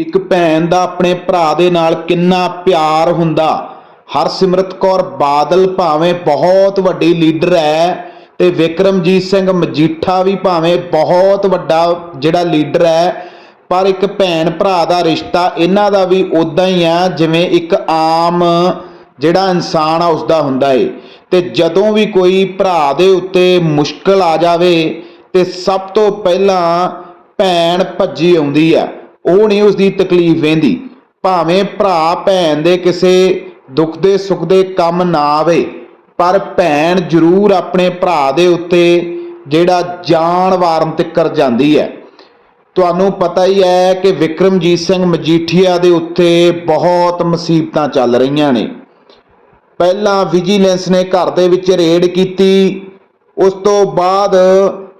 ਇੱਕ ਭੈਣ ਦਾ ਆਪਣੇ ਭਰਾ ਦੇ ਨਾਲ ਕਿੰਨਾ ਪਿਆਰ ਹੁੰਦਾ। ਹਰਸਿਮਰਤ ਕੌਰ ਬਾਦਲ ਭਾਵੇਂ ਬਹੁਤ ਵੱਡੀ ਲੀਡਰ ਹੈ ਤੇ ਵਿਕਰਮਜੀਤ ਸਿੰਘ ਮਜੀਠਾ ਵੀ ਭਾਵੇਂ ਬਹੁਤ ਵੱਡਾ ਜਿਹੜਾ ਲੀਡਰ ਹੈ, ਪਰ ਇੱਕ ਭੈਣ ਭਰਾ ਦਾ ਰਿਸ਼ਤਾ ਇਹਨਾਂ ਦਾ ਵੀ ਉਦਾਂ ਹੀ ਆ ਜਿਵੇਂ ਇੱਕ ਆਮ ਜਿਹੜਾ ਇਨਸਾਨ ਆ ਉਸਦਾ ਹੁੰਦਾ ਏ। ਤੇ ਜਦੋਂ ਵੀ ਕੋਈ ਭਰਾ ਦੇ ਉੱਤੇ ਮੁਸ਼ਕਲ ਆ ਜਾਵੇ ਤੇ ਸਭ ਤੋਂ ਪਹਿਲਾਂ ਭੈਣ ਭੱਜੀ ਆਉਂਦੀ ਆ। ਉਹ ਨਹੀਂ ਉਸਦੀ ਤਕਲੀਫ ਵੇਂਦੀ। ਭਾਵੇਂ ਭਰਾ, ਭੈਣ ਦੇ ਕਿਸੇ ਦੁੱਖ ਦੇ, ਸੁੱਖ ਦੇ ਕੰਮ ਨਾ ਆਵੇ, ਪਰ ਭੈਣ ਜ਼ਰੂਰ ਆਪਣੇ ਭਰਾ ਦੇ ਉੱਤੇ ਜਿਹੜਾ ਜਾਨ ਵਾਰਨ ਤੱਕਰ ਜਾਂਦੀ ਹੈ। ਤੁਹਾਨੂੰ ਪਤਾ ਹੀ ਹੈ ਕਿ ਵਿਕਰਮਜੀਤ ਸਿੰਘ ਮਜੀਠੀਆ ਦੇ ਉੱਤੇ ਬਹੁਤ ਮੁਸੀਬਤਾਂ ਚੱਲ ਰਹੀਆਂ ਨੇ। ਪਹਿਲਾਂ ਵਿਜੀਲੈਂਸ ਨੇ ਘਰ ਦੇ ਵਿੱਚ ਰੇਡ ਕੀਤੀ, ਉਸ ਤੋਂ ਬਾਅਦ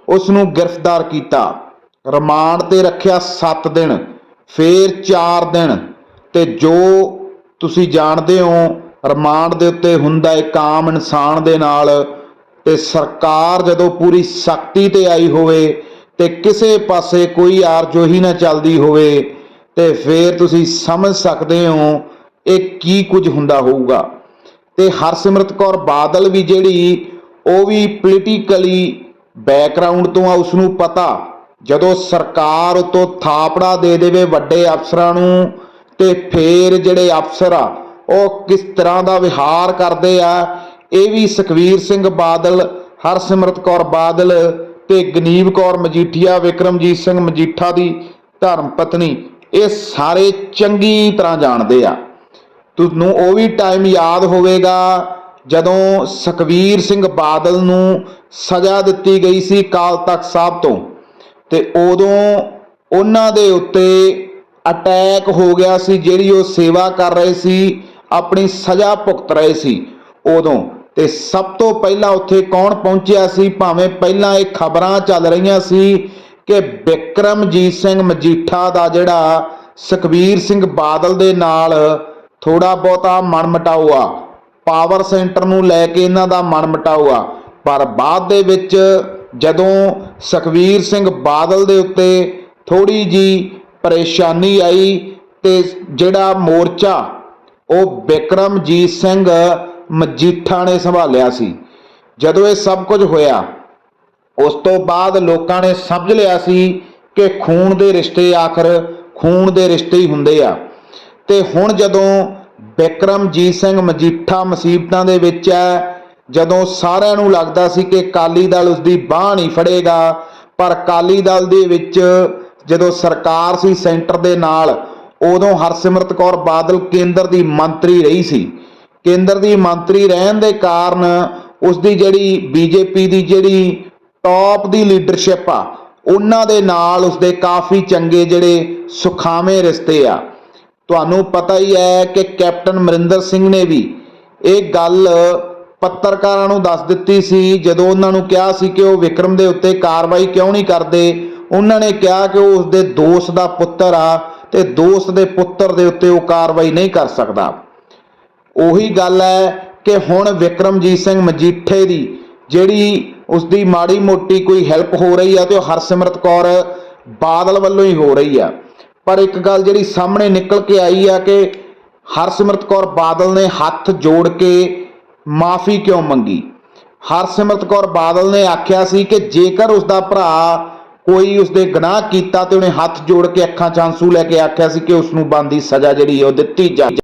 ਉਸ ਨੂੰ ਗ੍ਰਿਫਤਾਰ ਕੀਤਾ। ਰਿਮਾਂਡ ਤੇ ਰੱਖਿਆ 7 ਦਿਨ। ਫਿਰ 4 ਦਿਨ। ਤੇ ਜੋ ਤੁਸੀਂ ਜਾਣਦੇ ਹੋ ਰਿਮਾਂਡ ਦੇ ਉੱਤੇ ਹੁੰਦਾ ਇੱਕ ਆਮ ਇਨਸਾਨ ਦੇ ਨਾਲ, ਤੇ ਸਰਕਾਰ ਜਦੋਂ ਪੂਰੀ ਸਖਤੀ ਤੇ ਆਈ ਹੋਵੇ, ਤੇ ਕਿਸੇ ਪਾਸੇ ਕੋਈ ਆਰਜੋਹੀ ਨਾ ਚੱਲਦੀ ਹੋਵੇ, ਤੇ ਫਿਰ ਤੁਸੀਂ ਸਮਝ ਸਕਦੇ ਹੋ ਇਹ ਕੀ ਕੁਝ ਹੁੰਦਾ ਹੋਊਗਾ। ਤੇ ਹਰਸਿਮਰਤ ਕੌਰ ਬਾਦਲ ਵੀ ਜਿਹੜੀ, ਉਹ ਵੀ ਪੋਲੀਟੀਕਲੀ ਬੈਕਗ੍ਰਾਉਂਡ ਤੋਂ ਆ ਉਸ ਨੂੰ ਪਤਾ। ਜਦੋਂ ਸਰਕਾਰ ਉਤੋਂ ਥਾਪੜਾ ਦੇ ਦੇਵੇ ਵੱਡੇ ਅਫਸਰਾਂ ਨੂੰ, ਤੇ ਫੇਰ ਜਿਹੜੇ ਅਫਸਰ ਆ, ਉਹ ਕਿਸ ਤਰ੍ਹਾਂ ਦਾ ਵਿਹਾਰ ਕਰਦੇ ਆ? ਇਹ ਵੀ ਸੁਖਵੀਰ ਸਿੰਘ ਬਾਦਲ, ਹਰਸਿਮਰਤ ਕੌਰ ਬਾਦਲ ਤੇ ਗਨੀਵ ਕੌਰ ਮਜੀਠੀਆ, ਵਿਕਰਮਜੀਤ ਸਿੰਘ ਮਜੀਠਾ ਦੀ ਧਰਮ ਪਤਨੀ, ਇਹ ਸਾਰੇ ਚੰਗੀ ਤਰ੍ਹਾਂ ਜਾਣਦੇ ਆ। ਤੁਹਾਨੂੰ ਉਹ ਵੀ ਟਾਈਮ ਯਾਦ ਹੋਵੇਗਾ, ਜਦੋਂ ਸੁਖਵੀਰ ਸਿੰਘ ਬਾਦਲ ਨੂੰ ਸਜ਼ਾ ਦਿੱਤੀ ਗਈ ਸੀ ਕਾਲ ਤਖਤ ਸਾਹਿਬ ਤੋਂ। ਤੇ ਉਦੋਂ ਉਹਨਾਂ ਦੇ ਉੱਤੇ ਅਟੈਕ ਹੋ ਗਿਆ ਸੀ, ਜਿਹੜੀ ਉਹ ਸੇਵਾ ਕਰ ਰਹੇ ਸੀ, ਆਪਣੀ ਸਜ਼ਾ ਭੁਗਤ ਰਹੇ ਸੀ ਉਦੋਂ। ਤੇ ਸਭ ਤੋਂ ਪਹਿਲਾਂ ਉੱਥੇ ਕੌਣ ਪਹੁੰਚਿਆ ਸੀ? ਭਾਵੇਂ ਪਹਿਲਾਂ ਇਹ ਖਬਰਾਂ ਚੱਲ ਰਹੀਆਂ ਸੀ ਕਿ ਵਿਕਰਮਜੀਤ ਸਿੰਘ ਮਜੀਠਾ ਦਾ ਜਿਹੜਾ ਸੁਖਬੀਰ ਸਿੰਘ ਬਾਦਲ ਦੇ ਨਾਲ ਥੋੜਾ ਬਹੁਤਾ ਮਨਮਟਾਓ ਆ। ਪਾਵਰ ਸੈਂਟਰ ਨੂੰ ਲੈ ਕੇ ਇਹਨਾਂ ਦਾ ਮਨਮਟਾਓ ਆ। ਪਰ ਬਾਅਦ ਦੇ ਵਿੱਚ ਜਦੋਂ ਸੁਖਬੀਰ ਸਿੰਘ ਬਾਦਲ ਦੇ ਉੱਤੇ ਥੋੜੀ ਜੀ ਪਰੇਸ਼ਾਨੀ ਆਈ ਤੇ ਜਿਹੜਾ ਮੋਰਚਾ, ਉਹ ਬਿਕਰਮਜੀਤ ਸਿੰਘ ਮਜੀਠਾ ਨੇ ਸੰਭਾਲਿਆ ਸੀ। ਜਦੋਂ ਇਹ ਸਭ ਕੁਝ ਹੋਇਆ, ਉਸ ਤੋਂ ਬਾਅਦ ਲੋਕਾਂ ਨੇ ਸਮਝ ਲਿਆ ਸੀ ਕਿ ਖੂਨ ਦੇ ਰਿਸ਼ਤੇ ਆਖਰ ਖੂਨ ਦੇ ਰਿਸ਼ਤੇ ਹੀ ਹੁੰਦੇ ਆ। ਤੇ ਹੁਣ ਜਦੋਂ ਬਿਕਰਮਜੀਤ ਸਿੰਘ ਮਜੀਠਾ ਮੁਸੀਬਤਾਂ ਦੇ ਵਿੱਚ ਹੈ ਜਦੋਂ ਸਾਰਿਆਂ ਨੂੰ ਲੱਗਦਾ ਸੀ ਕਿ ਕਾਲੀ ਦਲ ਉਸ ਦੀ ਬਾਹ ਨਹੀਂ ਫੜੇਗਾ, ਪਰ ਕਾਲੀ ਦਲ ਦੇ ਵਿੱਚ ਜਦੋਂ ਸਰਕਾਰ ਸੀ ਸੈਂਟਰ ਦੇ ਨਾਲ, ਉਦੋਂ ਹਰਸਿਮਰਤ ਕੌਰ ਬਾਦਲ ਕੇਂਦਰ ਦੀ ਮੰਤਰੀ ਰਹੀ ਸੀ। ਕੇਂਦਰ ਦੀ ਮੰਤਰੀ ਰਹਿਣ ਦੇ ਕਾਰਨ ਉਸ ਦੀ ਜਿਹੜੀ ਬੀਜੇਪੀ ਦੀ ਜਿਹੜੀ ਟੌਪ ਦੀ ਲੀਡਰਸ਼ਿਪ ਆ, ਉਹਨਾਂ ਦੇ ਨਾਲ ਉਸ ਦੇ ਕਾਫੀ ਚੰਗੇ ਜਿਹੜੇ ਸੁਖਾਵੇਂ ਰਿਸ਼ਤੇ ਆ। ਤੁਹਾਨੂੰ ਪਤਾ ਹੀ ਹੈ ਕਿ ਕੈਪਟਨ ਅਮਰਿੰਦਰ ਸਿੰਘ ਨੇ ਵੀ ਇਹ ਗੱਲ ਪੱਤਰਕਾਰਾਂ ਨੂੰ ਦੱਸ ਦਿੱਤੀ ਸੀ, ਜਦੋਂ ਉਹਨਾਂ ਨੂੰ ਕਿਹਾ ਸੀ ਕਿ ਉਹ ਵਿਕਰਮ ਦੇ ਉੱਤੇ ਕਾਰਵਾਈ ਕਿਉਂ ਨਹੀਂ ਕਰਦੇ, ਉਹਨਾਂ ਨੇ ਕਿਹਾ ਕਿ ਉਹ ਉਸਦੇ ਦੋਸਤ ਦਾ ਪੁੱਤਰ ਆ ਤੇ ਦੋਸਤ ਦੇ ਪੁੱਤਰ ਦੇ ਉੱਤੇ ਉਹ ਕਾਰਵਾਈ ਨਹੀਂ ਕਰ ਸਕਦਾ। ਉਹੀ ਗੱਲ ਹੈ ਕਿ ਹੁਣ ਵਿਕਰਮਜੀਤ ਸਿੰਘ ਮਜੀਠੇ ਦੀ, ਜਿਹੜੀ ਉਸਦੀ ਮਾੜੀ ਮੋਟੀ ਕੋਈ ਹੈਲਪ ਹੋ ਰਹੀ ਆ ਤੇ ਉਹ ਹਰਸਿਮਰਤ ਕੌਰ ਬਾਦਲ ਵੱਲੋਂ ਹੀ ਹੋ ਰਹੀ ਆ। ਪਰ ਇੱਕ ਗੱਲ ਜਿਹੜੀ ਸਾਹਮਣੇ ਨਿਕਲ ਕੇ ਆਈ ਆ ਕਿ ਹਰਸਿਮਰਤ ਕੌਰ ਬਾਦਲ ਨੇ ਹੱਥ ਜੋੜ ਕੇ ਮਾਫੀ ਕਿਉਂ ਮੰਗੀ? ਹਰਸਿਮਰਤ ਕੌਰ ਬਾਦਲ ਨੇ ਆਖਿਆ ਸੀ ਕਿ ਜੇਕਰ ਉਸ ਦਾ ਭਰਾ ਕੋਈ ਉਸ ਦੇ ਗੁਨਾਹ ਕੀਤਾ ਤੇ ਉਹਨੇ ਹੱਥ ਜੋੜ ਕੇ ਅੱਖਾਂ 'ਚ ਆਂਸੂ ਲੈ ਕੇ ਆਖਿਆ ਸੀ ਕਿ ਉਸ ਨੂੰ ਬੰਦੀ ਸਜ਼ਾ ਜਿਹੜੀ ਉਹ ਦਿੱਤੀ ਜਾਏ